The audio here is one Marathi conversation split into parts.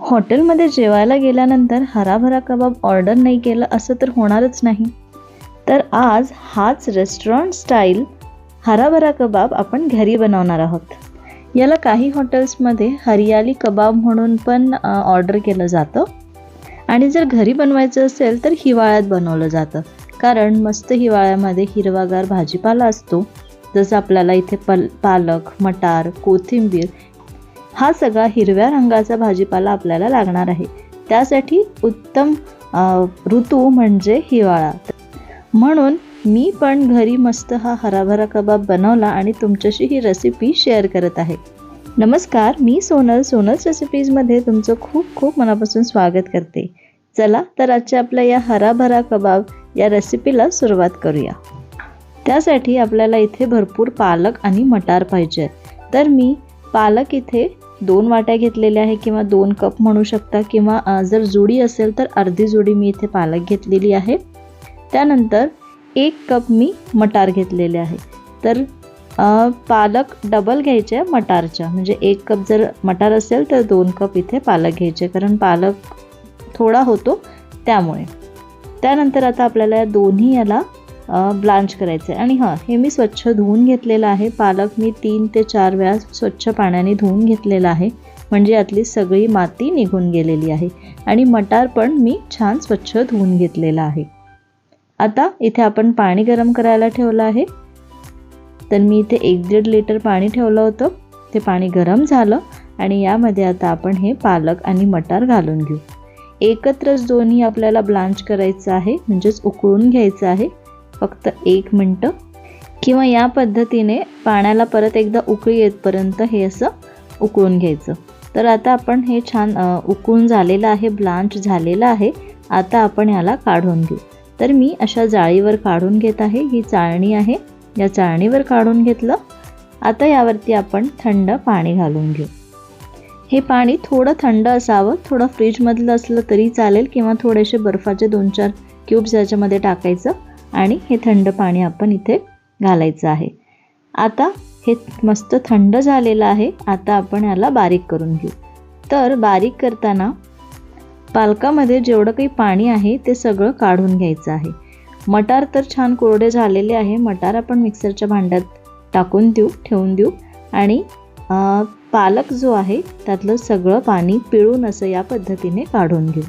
हॉटेलमध्ये जेवायला गेल्यानंतर हराभरा कबाब ऑर्डर नाही केलं असं तर होणारच नाही. तर आज हाच रेस्टॉरंट स्टाईल हराभरा कबाब आपण घरी बनवणार आहोत. याला काही हॉटेल्समध्ये हरियाली कबाब म्हणून पण ऑर्डर केलं जातं. आणि जर घरी बनवायचं असेल तर हिवाळ्यात बनवलं जातं. कारण मस्त हिवाळ्यामध्ये हिरवागार भाजीपाला असतो. जसं आपल्याला इथे पल पालक मटार कोथिंबीर हा सगळा हिरव्या रंगाचा भाजीपाला आपल्याला लागणार आहे. त्यासाठी उत्तम ऋतू म्हणजे हिवाळा. म्हणून मी पण घरी मस्त हा हराभरा कबाब बनवला आणि तुमच्याशी ही रेसिपी शेअर करत आहे. नमस्कार मी सोनल. सोनल्स रेसिपीजमध्ये तुमचं खूप खूप मनापासून स्वागत करते. चला तर आजच्या आपल्या या हराभरा कबाब या रेसिपीला सुरुवात करूया. त्यासाठी आपल्याला इथे भरपूर पालक आणि मटार पाहिजे तर मी पालक इथे दोन वाट्या घेतलेल्या आहे किंवा दोन कप म्हणू शकता किंवा जर जुडी असेल तर अर्धी जुडी मी इथे पालक घेतलेली आहे. त्यानंतर एक कप मी मटार घेतलेले आहे. तर पालक डबल घ्यायचे आहे मटारच्या. म्हणजे एक कप जर मटार असेल तर दोन कप इथे पालक घ्यायचे कारण पालक थोडा होतो त्यामुळे. त्यानंतर आता आपल्याला या दोन्ही याला ब्लांच करायचं आहे आणि हां हे मी स्वच्छ धुवून घेतलेलं आहे. पालक मी तीन ते चार वेळा स्वच्छ पाण्याने धुवून घेतलेला आहे. म्हणजे यातली सगळी माती निघून गेलेली आहे. आणि मटार पण मी छान स्वच्छ धुवून घेतलेला आहे. आता इथे आपण पाणी गरम करायला ठेवलं आहे. तर मी इथे एक दीड लिटर पाणी ठेवलं होतं. ते पाणी गरम झालं. आणि यामध्ये आता आपण हे पालक आणि मटार घालून घेऊ. एकत्रच दोन्ही आपल्याला ब्लांच करायचं आहे. म्हणजेच उकळून घ्यायचं आहे. फक्त एक मिनटं. किंवा या पद्धतीने पाण्याला परत एकदा उकळी येतपर्यंत हे असं उकळून घ्यायचं. तर आता आपण हे छान उकळून झालेलं आहे ब्लांच झालेलं आहे. आता आपण याला काढून घेऊ. तर मी अशा जाळीवर काढून घेत आहे. ही चाळणी आहे. या चाळणीवर काढून घेतलं. आता यावरती आपण थंड पाणी घालून घेऊ. हे पाणी थोडं थंड असावं. थोडं फ्रीजमधलं असलं तरी चालेल. किंवा थोडेसे बर्फाचे दोन चार क्यूब्स याच्यामध्ये टाकायचं. आणि हे थंड पाणी आपण इथे घालायचं आहे. आता हे मस्त थंड झालेलं आहे. आता आपण याला बारीक करून घेऊ. तर बारीक करताना पालकामध्ये जेवढं काही पाणी आहे ते सगळं काढून घ्यायचं आहे. मटार तर छान कोरडे झालेले आहे. मटार आपण मिक्सरच्या भांड्यात टाकून देऊ ठेवून देऊ. आणि पालक जो आहे त्यातलं सगळं पाणी पिळून असं या पद्धतीने काढून घेऊ.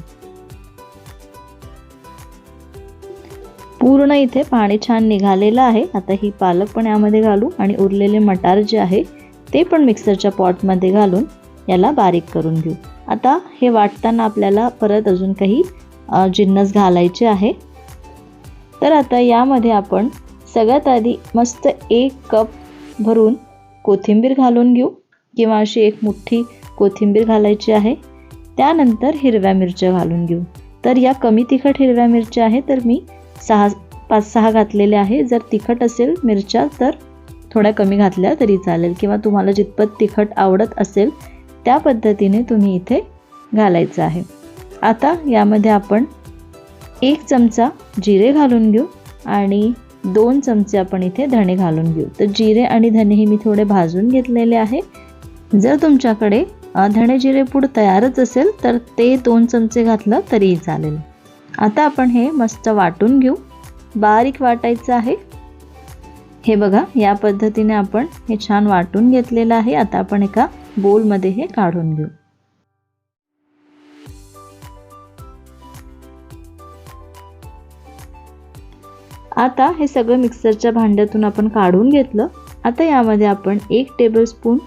पूर्ण इथे पाणी छान निघालेलं आहे. आता ही पालक पण यामध्ये घालू आणि उरलेले मटार जे आहे ते पण मिक्सरच्या पॉटमध्ये घालून याला बारीक करून घेऊ. आता हे वाटताना आपल्याला परत अजून काही जिन्नस घालायचे आहे. तर आता यामध्ये आपण सगळ्यात आधी मस्त एक कप भरून कोथिंबीर घालून घेऊ किंवा अशी एक मुठ्ठी कोथिंबीर घालायची आहे. त्यानंतर हिरव्या मिरच्या घालून घेऊ. तर या कमी तिखट हिरव्या मिरच्या आहे तर मी सहा पाच सहा घातलेल्या आहे. जर तिखट असेल मिरच्या तर थोड्या कमी घातल्या तरी चालेल. किंवा तुम्हाला जितपत तिखट आवडत असेल त्या पद्धतीने तुम्ही इथे घालायचं आहे. आता यामध्ये आपण एक चमचा जिरे घालून घेऊ आणि दोन चमचे आपण इथे धणे घालून घेऊ. तर जिरे आणि धणे हे मी थोडे भाजून घेतलेले आहे. जर तुमच्याकडे धणे जिरे पूड तयारच असेल तर ते दोन चमचे घातलं तरीही चालेल. आता आपण हे मस्त वाटून घेऊ. बारीक वाटायचं आहे. हे बघा या पद्धतीने आपण हे छान वाटून घेतलेलं आहे. आता आपण एका बोलमध्ये हे काढून घेऊ. आता हे सगळं मिक्सरच्या भांड्यातून आपण काढून घेतलं. आता यामध्ये आपण एक टेबलस्पून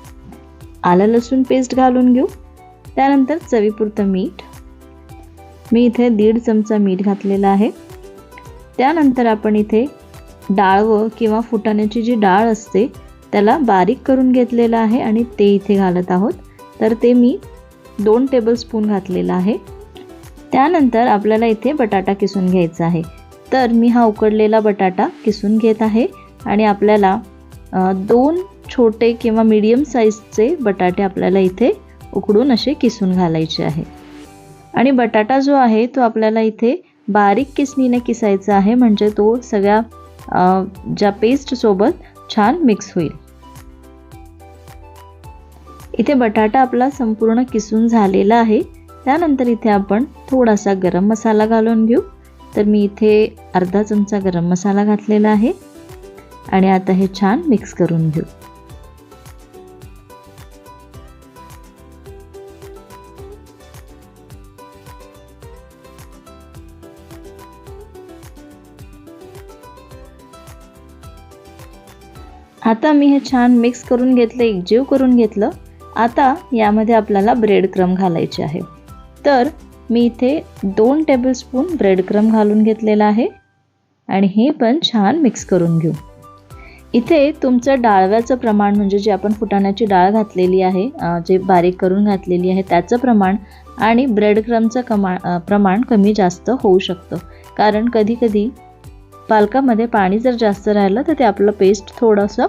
आलं लसूण पेस्ट घालून घेऊ. त्यानंतर चवीपुरतं मीठ मी इथे दीड चमचा मीठ घातलेला आहे. त्यानंतर आपण इथे डाळवं किंवा फुटाण्याची जी डाळ असते त्याला बारीक करून घेतलेलं आहे आणि ते इथे घालत आहोत. तर ते मी दोन टेबलस्पून घातलेलं आहे. त्यानंतर आपल्याला इथे बटाटा किसून घ्यायचा आहे. तर मी हा उकडलेला बटाटा किसून घेत आहे आणि आपल्याला दोन छोटे किंवा मीडियम साईजचे बटाटे आपल्याला इथे उकडून असे किसून घालायचे आहे. आणि बटाटा जो आहे तो आपल्याला इथे बारीक किसणीने किसायचा आहे. म्हणजे तो सगळ्या ज्या पेस्टसोबत छान मिक्स होईल. इथे बटाटा आपला संपूर्ण किसून झालेला आहे. त्यानंतर इथे आपण थोडासा गरम मसाला घालून घेऊ. तर मी इथे अर्धा चमचा गरम मसाला घातलेला आहे. आणि आता हे छान मिक्स करून घेऊ. आता मी हे छान मिक्स करून घेतलं एकजीव करून घेतलं. आता यामध्ये आपल्याला ब्रेड क्रम घालायचे आहे. तर मी इथे दोन टेबलस्पून ब्रेड क्रम घालून घेतलेला आहे आणि हे पण छान मिक्स करून घेऊ. इथे तुमचं डाळव्याचं प्रमाण म्हणजे जे आपण फुटाण्याची डाळ घातलेली आहे जे बारीक करून घातलेली आहे त्याचं प्रमाण आणि ब्रेडक्रमचं कमा प्रमाण कमी जास्त होऊ शकतं. कारण कधीकधी पालकामध्ये पाणी जर जास्त राहिलं तर ते आपलं पेस्ट थोडंसं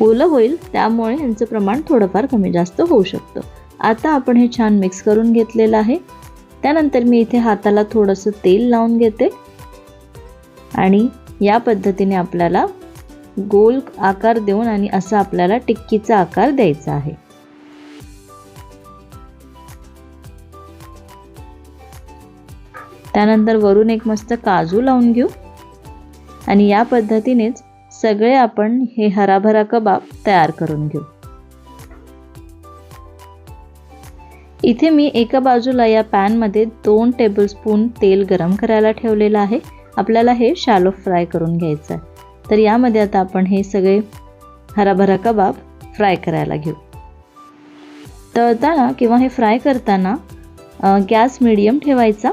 ओलं होईल त्यामुळे यांचं प्रमाण थोडंफार कमी जास्त होऊ शकतं. आता आपण हे छान मिक्स करून घेतलेलं आहे. त्यानंतर मी इथे हाताला थोडंसं तेल लावून घेते. आणि या पद्धतीने आपल्याला गोल आकार देऊन आणि असा आपल्याला टिक्कीचा आकार द्यायचा आहे. त्यानंतर वरून एक मस्त काजू लावून घेऊ. आणि या पद्धतीनेच सगळे आपण हे हराभरा कबाब तयार करून घेऊ. इथे मी एका बाजूला या पॅनमध्ये दोन टेबलस्पून तेल गरम करायला ठेवलेलं आहे. आपल्याला हे शालो फ्राय करून घ्यायचं आहे. तर यामध्ये आता आपण हे सगळे हराभरा कबाब फ्राय करायला घेऊ. तळताना किंवा हे फ्राय करताना गॅस मिडियम ठेवायचा.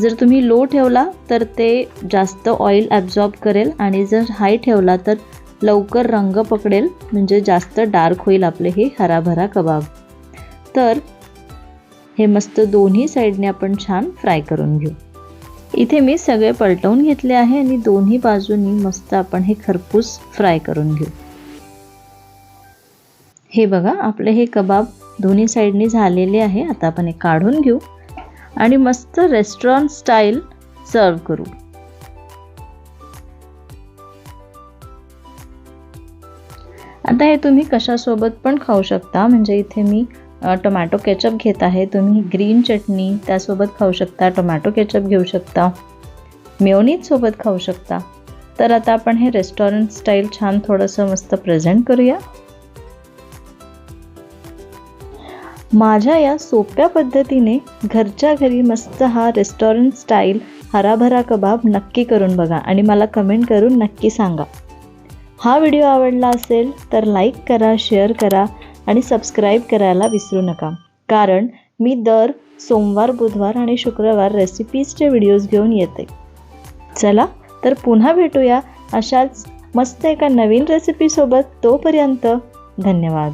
जर तुम्ही लो ठेवला तर ते जास्त ऑइल ॲब्झॉर्ब करेल आणि जर हाय ठेवला तर लवकर रंग पकडेल म्हणजे जास्त डार्क होईल आपले हे हराभरा कबाब. तर हे मस्त दोन्ही साईडने आपण छान फ्राय करून घेऊ. इथे मी सगळे पलटवून घेतले आहे आणि दोन्ही बाजूंनी मस्त आपण हे खरपूस फ्राय करून घेऊ. हे बघा आपले हे कबाब दोन्ही साईडनी झालेले आहे. आता आपण हे काढून घेऊ. आणि मस्त रेस्टॉरंट स्टाईल सर्व करू. आता हे तुम्ही कशासोबत पण खाऊ शकता. म्हणजे इथे मी टोमॅटो केचप घेत आहे. तुम्ही ग्रीन चटणी त्यासोबत खाऊ शकता टोमॅटो केचप घेऊ शकता मेयोनीज सोबत खाऊ शकता. तर आता आपण हे रेस्टॉरंट स्टाईल छान थोडंसं मस्त प्रेझेंट करूया. माझ्या या सोप्या पद्धतीने घरच्या घरी मस्त हा रेस्टॉरंट स्टाईल हराभरा कबाब नक्की करून बघा आणि मला कमेंट करून नक्की सांगा. हा व्हिडिओ आवडला असेल तर लाईक करा शेअर करा आणि सबस्क्राईब करायला विसरू नका. कारण मी दर सोमवार बुधवार आणि शुक्रवार रेसिपीजचे व्हिडिओज घेऊन येते. चला तर पुन्हा भेटूया अशाच मस्त एका नवीन रेसिपीसोबत तोपर्यंत धन्यवाद.